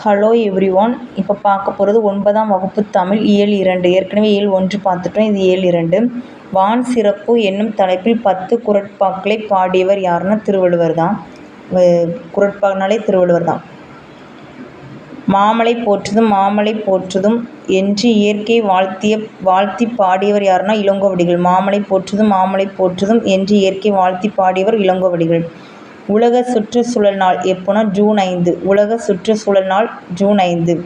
Hello every one இப்போ பார்க்க போகிறது ஒன்பதாம் வகுப்பு தமிழ் இயல் இரண்டு. ஏற்கனவே இயல் ஒன்று பார்த்துட்டோம் இது இயல் இரண்டு. வான் சிறப்பு என்னும் தலைப்பில் பத்து குரட்பாக்களை பாடியவர் யாருன்னா திருவள்ளுவர் தான். குரட்பாக்னாலே திருவள்ளுவர் தான். மாமலை போற்றுதும் மாமலை போற்றுதும் என்று இயற்கை வாழ்த்திய வாழ்த்தி பாடியவர் யாருன்னா இளங்கோவடிகள். மாமலை போற்றுதும் மாமலை போற்றுதும் என்று இயற்கை வாழ்த்தி பாடியவர் இளங்கோவடிகள். உலக சுற்றுச்சூழல் நாள் எப்போனா ஜூன் ஐந்து. உலக சுற்றுச்சூழல் நாள் ஜூன் ஐந்து.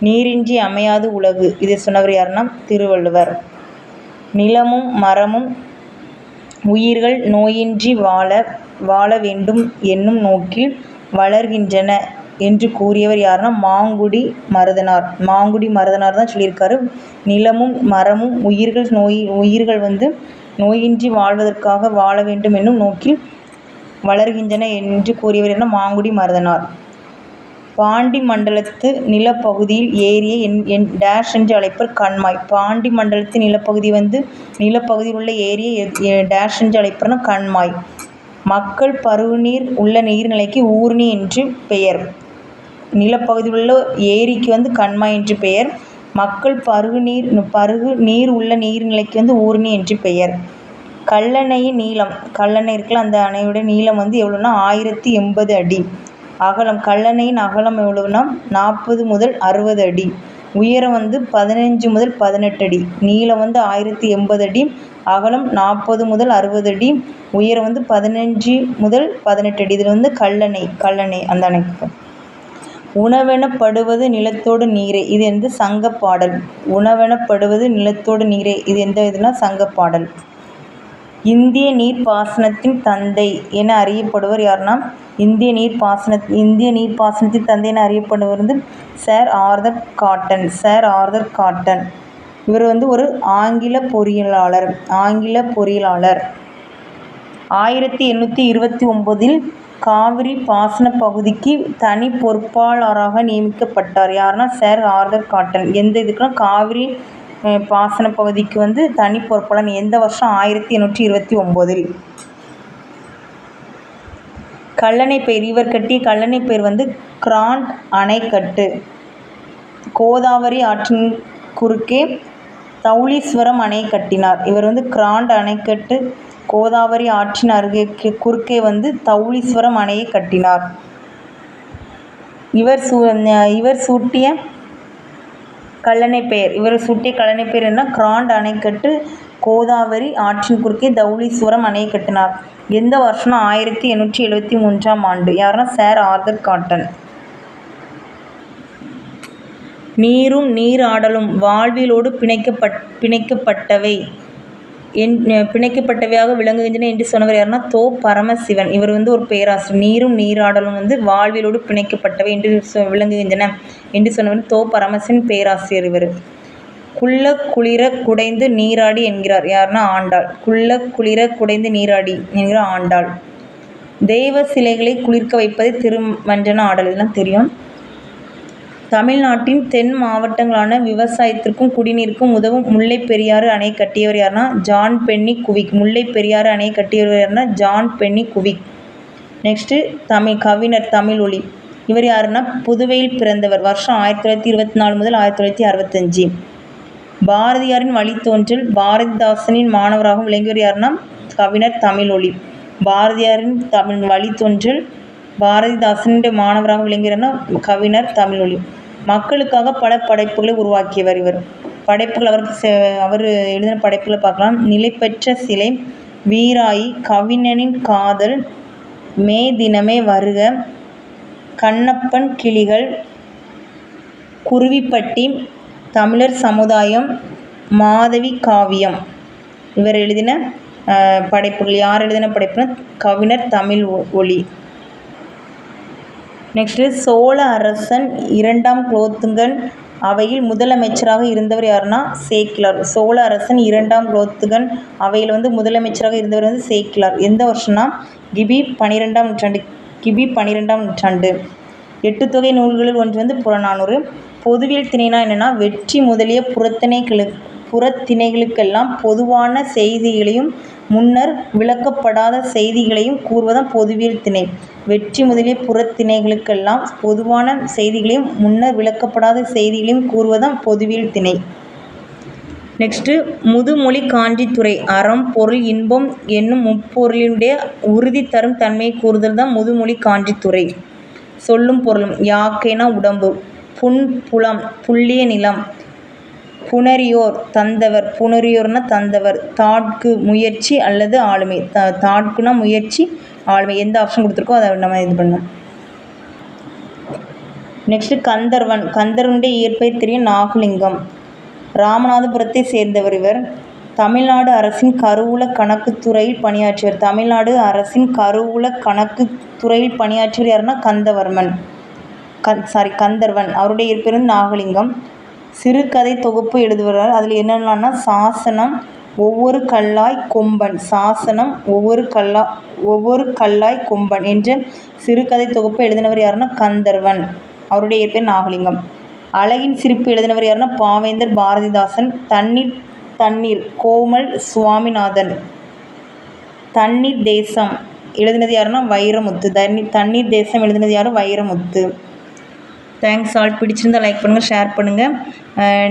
நீரின்றி அமையாது உலகு. இதை சொன்னவர் யாருன்னா? திருவள்ளுவர். நிலமும் மரமும் உயிர்கள் நோயின்றி வாழ வாழ வேண்டும் என்னும் நோக்கில் வளர்கின்றன என்று கூறியவர் யாருன்னா? மாங்குடி மருதனார். மாங்குடி மருதனார் தான் சொல்லியிருக்காரு. நிலமும் மரமும் உயிர்கள் நோய் உயிர்கள் வந்து நோயின்றி வாழ்வதற்காக வாழ வேண்டும் என்னும் நோக்கில் வளர்கின்றன என்று கூறியவர் என மாங்குடி மருதனார். பாண்டி மண்டலத்து நிலப்பகுதியில் ஏரியை என் என் டேஷ் என்று அழைப்பர் கண்மாய். பாண்டி மண்டலத்து நிலப்பகுதி வந்து நிலப்பகுதியில் உள்ள ஏரியை டேஷ் என்று அழைப்பர்னா கண்மாய். மக்கள் பருவநீர் உள்ள நீர்நிலைக்கு ஊர்ணி என்று பெயர். நிலப்பகுதியில் உள்ள ஏரிக்கு வந்து கண்மாய் என்று பெயர். மக்கள் பருகு நீர் பருகு நீர் உள்ள நீர்நிலைக்கு வந்து ஊர்ணி என்று பெயர். கல்லணையின் நீளம். கல்லணை இருக்குல்ல அந்த அணையோட நீளம் வந்து எவ்வளோன்னா ஆயிரத்தி எண்பது அடி. அகலம் கல்லணையின் அகலம் எவ்வளோன்னா நாற்பது முதல் அறுபது அடி. உயரம் வந்து பதினஞ்சு முதல் பதினெட்டு அடி. நீளம் வந்து ஆயிரத்தி எண்பது அடி. அகலம் நாற்பது முதல் அறுபது அடி. உயரம் வந்து பதினஞ்சு முதல் பதினெட்டு அடி. இதில் வந்து கல்லணை கல்லணை அந்த அணைக்கு உணவெனப்படுவது நிலத்தோடு நீரே. இது வந்து சங்கப்பாடல் உணவெனப்படுவது நிலத்தோடு நீரே. இது எந்த இதுனா சங்கப்பாடல் இந்திய நீர்ப்பாசனத்தின் தந்தை என அறியப்படுவர் யாருன்னா இந்திய நீர்ப்பாசன இந்திய நீர்ப்பாசனத்தின் தந்தை என அறியப்படுவர் வந்து sir Arthur Cotton sir Arthur Cotton. இவர் வந்து ஒரு ஆங்கில பொறியியலாளர் ஆங்கில பொறியியலாளர். ஆயிரத்தி எண்ணூற்றி இருபத்தி ஒம்போதில் காவிரி பாசன பகுதிக்கு தனி பொறுப்பாளராக நியமிக்கப்பட்டார். யாருன்னா சார் ஆர்தர் காட்டன். எந்த இதுக்குன்னா காவிரி பாசன பகுதிக்கு வந்து தனி பொறுப்பாளர் எந்த வருஷம் ஆயிரத்தி எண்ணூற்றி இருபத்தி ஒம்போதில்? கல்லணை பேர் இவர் கட்டிய கல்லணை பேர் வந்து கிராண்ட் அணைக்கட்டு. கோதாவரி ஆற்றின் குறுக்கே தௌலீஸ்வரம் அணை கட்டினார். இவர் வந்து கிராண்ட் அணைக்கட்டு கோதாவரி ஆற்றின் அருகே குறுக்கே வந்து தௌலீஸ்வரம் அணையை கட்டினார். இவர் சூ இவர் சூட்டிய கல்லணை பெயர். இவர் சூட்டிய கல்லணை பெயர் என்ன? கிராண்ட் அணைக்கட்டு கோதாவரி ஆற்றின் குறுக்கே தௌலீஸ்வரம் அணையை கட்டினார். எந்த வருஷம்னா ஆயிரத்தி எண்ணூற்றி எழுபத்தி மூன்றாம் ஆண்டு. யாருன்னா? Sir Arthur Cotton. நீரும் நீராடலும் வாழ்விலோடு பிணைக்கப்பட் பிணைக்கப்பட்டவை. என் பிணைக்கப்பட்டவையாக விளங்குகின்றன என்று சொன்னவர் யாருன்னா தோ பரமசிவன். இவர் வந்து ஒரு பேராசிரியர். நீரும் நீராடலும் வந்து வாழ்விலோடு பிணைக்கப்பட்டவை என்று விளங்குகின்றன என்று சொன்னவர் தோ பரமசிவன் பேராசிரியர் இவர். குள்ள குளிர குடைந்து நீராடி என்கிறார். யாருன்னா ஆண்டாள். குள்ள குளிர குடைந்து நீராடி என்கிற ஆண்டாள். தெய்வ சிலைகளை குளிர்க்க வைப்பது திருமஞ்சன ஆடல். இதெல்லாம் தெரியும். தமிழ்நாட்டின் தென் மாவட்டங்களான விவசாயத்திற்கும் குடிநீருக்கும் உதவும் முல்லை பெரியாறு அணை கட்டியவர் யாருன்னா John Pennycuick. Mullai Periyar அணை கட்டியவர் யாருன்னா John Pennycuick. Next Tamil கவிஞர் தமிழ் ஒளி இவர் யாருன்னா புதுவையில் பிறந்தவர். வருஷம் ஆயிரத்தி தொள்ளாயிரத்தி இருபத்தி நாலு முதல் ஆயிரத்தி தொள்ளாயிரத்தி அறுபத்தஞ்சு. பாரதியாரின் வழித்தோன்றல் பாரதிதாசனின் மாணவராகவும் விளங்கியவர் யாருன்னா கவிஞர் தமிழ் ஒளி பாரதியாரின் தமிழ் வழித்தோன்றல் பாரதிதாசனுடைய மாணவராக விளங்கியவர்னா கவிஞர் தமிழ் மக்களுக்காக பல படைப்புகளை உருவாக்கியவர் இவர். படைப்புகள் அவருக்கு அவர் எழுதின படைப்புகளை பார்க்கலாம். நிலைப்பெற்ற சிலை வீராயி கவிஞனின் காதல் மே தினமே வருக கண்ணப்பன் கிளிகள் குருவிப்பட்டி தமிழர் சமுதாயம் மாதவி காவியம். இவர் எழுதின படைப்புகள். யார் எழுதின படைப்புனா கவிஞர் தமிழ் ஒளி. நெக்ஸ்ட்டு சோழ அரசன் இரண்டாம் குலோத்துங்கன் அவையில் முதலமைச்சராக இருந்தவர் யாருன்னா சேக்கிலார் சோழ அரசன் இரண்டாம் குலோத்துங்கன் அவையில் வந்து முதலமைச்சராக இருந்தவர் வந்து சேக்கிலார் எந்த வருஷம்னா? கிபி பன்னிரெண்டாம் நூற்றாண்டு கிபி பன்னிரெண்டாம் நூற்றாண்டு. எட்டு தொகை நூல்களில் ஒன்று வந்து புறநானூறு. பொதுவியல் திணைனா என்னென்னா வெற்றி முதலிய புறத்திணைகளு புறத்திணைகளுக்கெல்லாம் பொதுவான செய்திகளையும் முன்னர் விளக்கப்படாத செய்திகளையும் கூறுவதாம் பொதுவியல் திணை வெற்றி முதலிய புறத்திணைகளுக்கெல்லாம் பொதுவான செய்திகளையும் முன்னர் விளக்கப்படாத செய்திகளையும் கூறுவதாம் பொதுவியல் திணை நெக்ஸ்ட்டு முதுமொழி காஞ்சித்துறை அறம் பொருள் இன்பம் என்னும் முப்பொருளினுடைய உறுதி தரும் தன்மையை கூறுதல் தான் முதுமொழி காஞ்சித்துறை. சொல்லும் பொருளும் யாக்கைனா உடம்பு புன் புலம் புள்ளிய நிலம் புணரியோர் தந்தவர் புணரியோர்னா தந்தவர். தாட்கு முயற்சி அல்லது ஆளுமை. த தாட்குனா முயற்சி ஆளுமை. எந்த ஆப்ஷன் கொடுத்துருக்கோ அதை நம்ம இது பண்ணோம் நெக்ஸ்ட்டு கந்தர்வன். கந்தர்வனுடைய இயற்பெயர் தெரியும் நாகலிங்கம். ராமநாதபுரத்தை சேர்ந்தவர் இவர். தமிழ்நாடு அரசின் கருவூல கணக்குத்துறையில் பணியாற்றியவர். தமிழ்நாடு அரசின் கருவூல கணக்குத்துறையில் பணியாற்றியவர் யாருன்னா கந்தவர்மன். கந் சாரி கந்தர்வன். அவருடைய இயற்பெயர் நாகலிங்கம். சிறுகதை தொகுப்பு எழுதுவார் அதில் என்னென்னனா சாசனம் ஒவ்வொரு கல்லாய் கொம்பன். சாசனம் ஒவ்வொரு கல்லா ஒவ்வொரு கல்லாய் கொம்பன் என்ற சிறுகதை தொகுப்பு எழுதினவர் யாருன்னா கந்தர்வன். அவருடைய இயற்பெயர் நாகலிங்கம். அழகின் சிரிப்பு எழுதினவர் யாருன்னா பாவேந்தர் பாரதிதாசன். தண்ணீர் தண்ணீர் கோமல் சுவாமிநாதன். தண்ணீர் தேசம் எழுதினது யாருன்னா வைரமுத்து. தண்ணீர் தண்ணீர் தேசம் எழுதினது யாரும் வைரமுத்து. தேங்க்ஸ் ஆல் பிடிச்சிருந்தா லைக் பண்ணுங்கள் ஷேர் பண்ணுங்கள்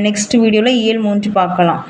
நெக்ஸ்ட் வீடியோவில் இயல் மூன்று பார்க்கலாம்.